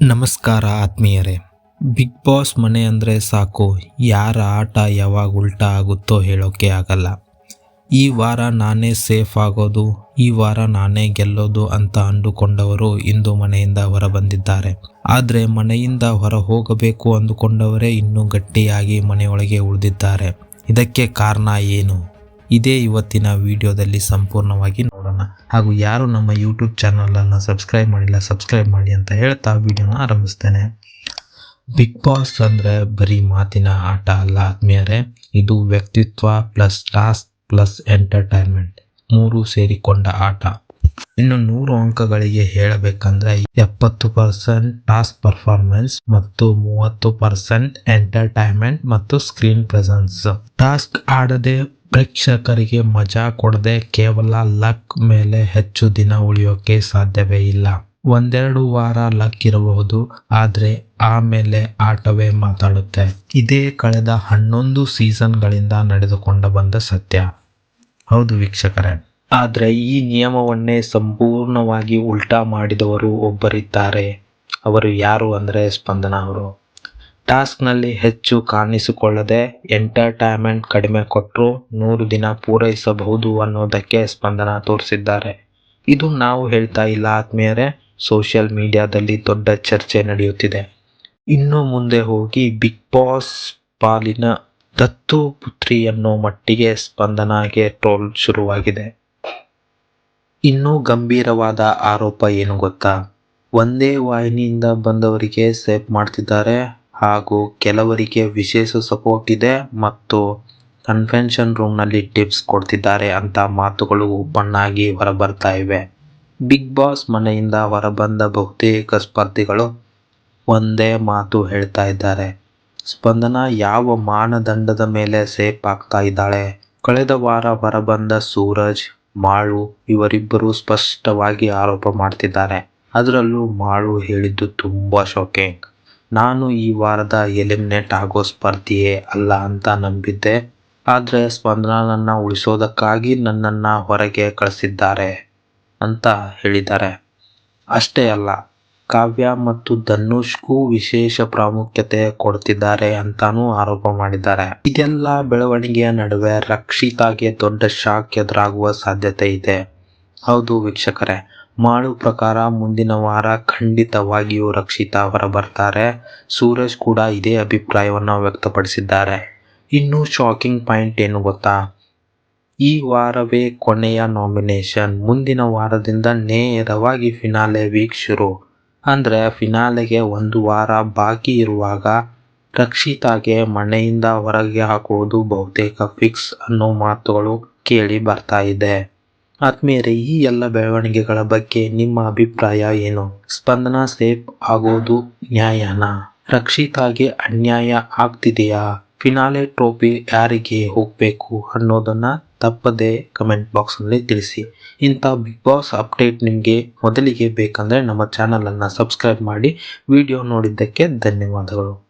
ನಮಸ್ಕಾರ ಆತ್ಮೀಯರೇ. Big boss ಮನೆ ಅಂದರೆ ಸಾಕು. ಯಾರ ಆಟ ಯಾವಾಗ ಉಲ್ಟಾ ಆಗುತ್ತೋ ಹೇಳೋಕ್ಕೆ ಆಗಲ್ಲ. ಈ ವಾರ ನಾನೇ ಸೇಫ್ ಆಗೋದು, ಈ ವಾರ ನಾನೇ ಗೆಲ್ಲೋದು ಅಂತ ಅಂದುಕೊಂಡವರು ಇಂದು ಮನೆಯಿಂದ ಹೊರ ಬಂದಿದ್ದಾರೆ ಆದರೆ ಮನೆಯಿಂದ ಹೊರ ಹೋಗಬೇಕು ಅಂದುಕೊಂಡವರೇ ಇನ್ನೂ ಗಟ್ಟಿಯಾಗಿ ಮನೆಯೊಳಗೆ ಉಳಿದಿದ್ದಾರೆ. ಇದಕ್ಕೆ ಕಾರಣ ಏನು? ಇದೇ ಇವತ್ತಿನ ವಿಡಿಯೋದಲ್ಲಿ ಸಂಪೂರ್ಣವಾಗಿ ನೋಡೋಣ ಹಾಗೂ ಯಾರು ನಮ್ಮ ಯೂಟ್ಯೂಬ್ ಚಾನಲನ್ನು ಸಬ್ಸ್ಕ್ರೈಬ್ ಮಾಡಿಲ್ಲ ಸಬ್ಸ್ಕ್ರೈಬ್ ಮಾಡಿ ಅಂತ ಹೇಳ್ತಾ ವಿಡಿಯೋನ ಆರಂಭಿಸ್ತೇನೆ. ಬಿಗ್ ಬಾಸ್ ಅಂದರೆ ಬರೀ ಮಾತಿನ ಆಟ ಅಲ್ಲ ಆದ್ಮೇಲೆ ಇದು ವ್ಯಕ್ತಿತ್ವ ಪ್ಲಸ್ ಟಾಸ್ಕ್ ಪ್ಲಸ್ ಎಂಟರ್ಟೈನ್ಮೆಂಟ್ ಮೂರು ಸೇರಿಕೊಂಡ ಆಟ. ಇನ್ನು ನೂರು ಅಂಕಗಳಿಗೆ ಹೇಳಬೇಕಂದ್ರೆ ಎಪ್ಪತ್ತು ಪರ್ಸೆಂಟ್ ಟಾಸ್ಕ್ ಪರ್ಫಾರ್ಮೆನ್ಸ್ ಮತ್ತು ಮೂವತ್ತು ಪರ್ಸೆಂಟ್ ಎಂಟರ್ಟೈನ್ಮೆಂಟ್ ಮತ್ತು ಸ್ಕ್ರೀನ್ ಪ್ರೆಸೆನ್ಸ್ ಟಾಸ್ಕ್ ಆಡದೆ ಪ್ರೇಕ್ಷಕರಿಗೆ ಮಜಾ ಕೊಡದೆ ಕೇವಲ ಲಕ್ ಮೇಲೆ ಹೆಚ್ಚು ದಿನ ಉಳಿಯೋಕೆ ಸಾಧ್ಯವೇ ಇಲ್ಲ. ಒಂದೆರಡು ವಾರ ಲಕ್ ಇರಬಹುದು, ಆದರೆ ಆಮೇಲೆ ಆಟವೇ ಮಾತಾಡುತ್ತೆ. ಇದೇ ಕಳೆದ ಹನ್ನೊಂದು ಸೀಸನ್ಗಳಿಂದ ನಡೆದುಕೊಂಡ ಬಂದ ಸತ್ಯ. ಹೌದು ವೀಕ್ಷಕರೇ. ಆದರೆ ಈ ನಿಯಮವನ್ನೇ ಸಂಪೂರ್ಣವಾಗಿ ಉಲ್ಟಾ ಮಾಡಿದವರು ಒಬ್ಬರಿದ್ದಾರೆ. ಅವರು ಯಾರು ಅಂದರೆ ಸ್ಪಂದನ ಅವರು. ಟಾಸ್ಕ್ನಲ್ಲಿ ಹೆಚ್ಚು ಕಾಣಿಸಿಕೊಳ್ಳದೆ ಎಂಟರ್ಟೈನ್ಮೆಂಟ್ ಕಡಿಮೆ ಕೊಟ್ಟರು ನೂರು ದಿನ ಪೂರೈಸಬಹುದು ಅನ್ನೋದಕ್ಕೆ ಸ್ಪಂದನ ತೋರಿಸಿದ್ದಾರೆ. ಇದು ನಾವು ಹೇಳ್ತಾ ಇಲ್ಲ ಆದ್ಮೇಲೆ ಸೋಷಿಯಲ್ ಮೀಡಿಯಾದಲ್ಲಿ ದೊಡ್ಡ ಚರ್ಚೆ ನಡೆಯುತ್ತಿದೆ. ಇನ್ನು ಮುಂದೆ ಹೋಗಿ ಬಿಗ್ ಬಾಸ್ ಪಾಲಿನ ದತ್ತು ಪುತ್ರಿ ಅನ್ನೋ ಮಟ್ಟಿಗೆ ಸ್ಪಂದನಾಗೆ ಟ್ರೋಲ್ ಶುರುವಾಗಿದೆ. ಇನ್ನೂ ಗಂಭೀರವಾದ ಆರೋಪ ಏನು ಗೊತ್ತಾ? ಒಂದೇ ವಾಹಿನಿಯಿಂದ ಬಂದವರಿಗೆ ಸೇಫ್ ಮಾಡ್ತಿದ್ದಾರೆ ಹಾಗೂ ಕೆಲವರಿಗೆ ವಿಶೇಷ ಸಪೋರ್ಟ್ ಇದೆ ಮತ್ತು ಕನ್ವೆನ್ಷನ್ ರೂಮ್ನಲ್ಲಿ ಟಿಪ್ಸ್ ಕೊಡ್ತಿದ್ದಾರೆ ಅಂತ ಮಾತುಗಳು ಓಪನ್ ಹೊರಬರ್ತಾ ಇವೆ. ಬಿಗ್ ಬಾಸ್ ಮನೆಯಿಂದ ಹೊರಬಂದ ಬಹುತೇಕ ಸ್ಪರ್ಧಿಗಳು ಒಂದೇ ಮಾತು ಹೇಳ್ತಾ ಇದ್ದಾರೆ. ಸ್ಪಂದನ ಯಾವ ಮಾನದಂಡದ ಮೇಲೆ ಸೇಫ್ ಆಗ್ತಾ ಇದ್ದಾಳೆ? ಕಳೆದ ವಾರ ಹೊರಬಂದ ಸೂರಜ್, ಮಾಳು ಇವರಿಬ್ಬರು ಸ್ಪಷ್ಟವಾಗಿ ಆರೋಪ ಮಾಡ್ತಿದ್ದಾರೆ. ಅದರಲ್ಲೂ ಮಾಳು ಹೇಳಿದ್ದು ತುಂಬಾ ಶಾಕಿಂಗ್ ನಾನು ಈ ವಾರದ ಎಲಿಮಿನೇಟ್ ಆಗೋ ಸ್ಪರ್ಧಿಯೇ ಅಲ್ಲ ಅಂತ ನಂಬಿದ್ದೆ. ಆದರೆ ಸ್ಪಂದನನ್ನು ಉಳಿಸೋದಕ್ಕಾಗಿ ನನ್ನನ್ನು ಹೊರಗೆ ಕಳಿಸಿದ್ದಾರೆ ಅಂತ ಹೇಳಿದ್ದಾರೆ. ಅಷ್ಟೇ ಅಲ್ಲ, ಕಾವ್ಯ ಮತ್ತು ಧನುಷ್ಗೂ ವಿಶೇಷ ಪ್ರಾಮುಖ್ಯತೆ ಕೊಡ್ತಿದ್ದಾರೆ ಅಂತಾನೂ ಆರೋಪ ಮಾಡಿದ್ದಾರೆ. ಇದೆಲ್ಲ ಬೆಳವಣಿಗೆಯ ನಡುವೆ ರಕ್ಷಿತಾಗೆ ದೊಡ್ಡ ಶಾಕ್ ಎದುರಾಗುವ ಸಾಧ್ಯತೆ ಇದೆ. ಹೌದು ವೀಕ್ಷಕರೇ ಮಾಡು ಪ್ರಕಾರ ಮುಂದಿನ ವಾರ ಖಂಡಿತವಾಗಿಯೂ ರಕ್ಷಿತಾ ಹೊರಬರ್ತಾರೆ ಸೂರಜ್ ಕೂಡ ಇದೇ ಅಭಿಪ್ರಾಯವನ್ನು ವ್ಯಕ್ತಪಡಿಸಿದ್ದಾರೆ. ಇನ್ನು ಶಾಕಿಂಗ್ ಪಾಯಿಂಟ್ ಏನು ಗೊತ್ತಾ? ಈ ವಾರವೇ ಕೊನೆಯ ನಾಮಿನೇಷನ್ ಮುಂದಿನ ವಾರದಿಂದ ನೇರವಾಗಿ ಫಿನಾಲೆ ವೀಕ್ ಶುರು. ಅಂದರೆ ಫಿನಾಲೆಗೆ ಒಂದು ವಾರ ಬಾಕಿ ಇರುವಾಗ ರಕ್ಷಿತಾಗೆ ಮನೆಯಿಂದ ಹೊರಗೆ ಹಾಕುವುದು ಬಹುತೇಕ ಫಿಕ್ಸ್ ಅನ್ನೋ ಮಾತುಗಳು ಕೇಳಿ ಬರ್ತಾ ಇದೆ. ಆತ್ಮೀಯರೇ, ಈ ಎಲ್ಲ ಬೆಳವಣಿಗೆಗಳ ಬಗ್ಗೆ ನಿಮ್ಮ ಅಭಿಪ್ರಾಯ ಏನು? ಸ್ಪಂದನ ಸೇಫ್ ಆಗೋದು ನ್ಯಾಯನ? ರಕ್ಷಿತಾಗೆ ಅನ್ಯಾಯ ಆಗ್ತಿದೆಯಾ? ಫಿನಾಲೆ ಟ್ರೋಫಿ ಯಾರಿಗೆ ಹೋಗಬೇಕು ಅನ್ನೋದನ್ನ ತಪ್ಪದೆ ಕಮೆಂಟ್ ಬಾಕ್ಸ್ನಲ್ಲಿ ತಿಳಿಸಿ. ಇಂಥ ಬಿಗ್ ಬಾಸ್ ಅಪ್ಡೇಟ್ ನಿಮಗೆ ಮೊದಲಿಗೆ ಬೇಕಂದರೆ ನಮ್ಮ ಚಾನಲನ್ನು ಸಬ್ಸ್ಕ್ರೈಬ್ ಮಾಡಿ, ವಿಡಿಯೋ ನೋಡಿದ್ದಕ್ಕೆ ಧನ್ಯವಾದಗಳು.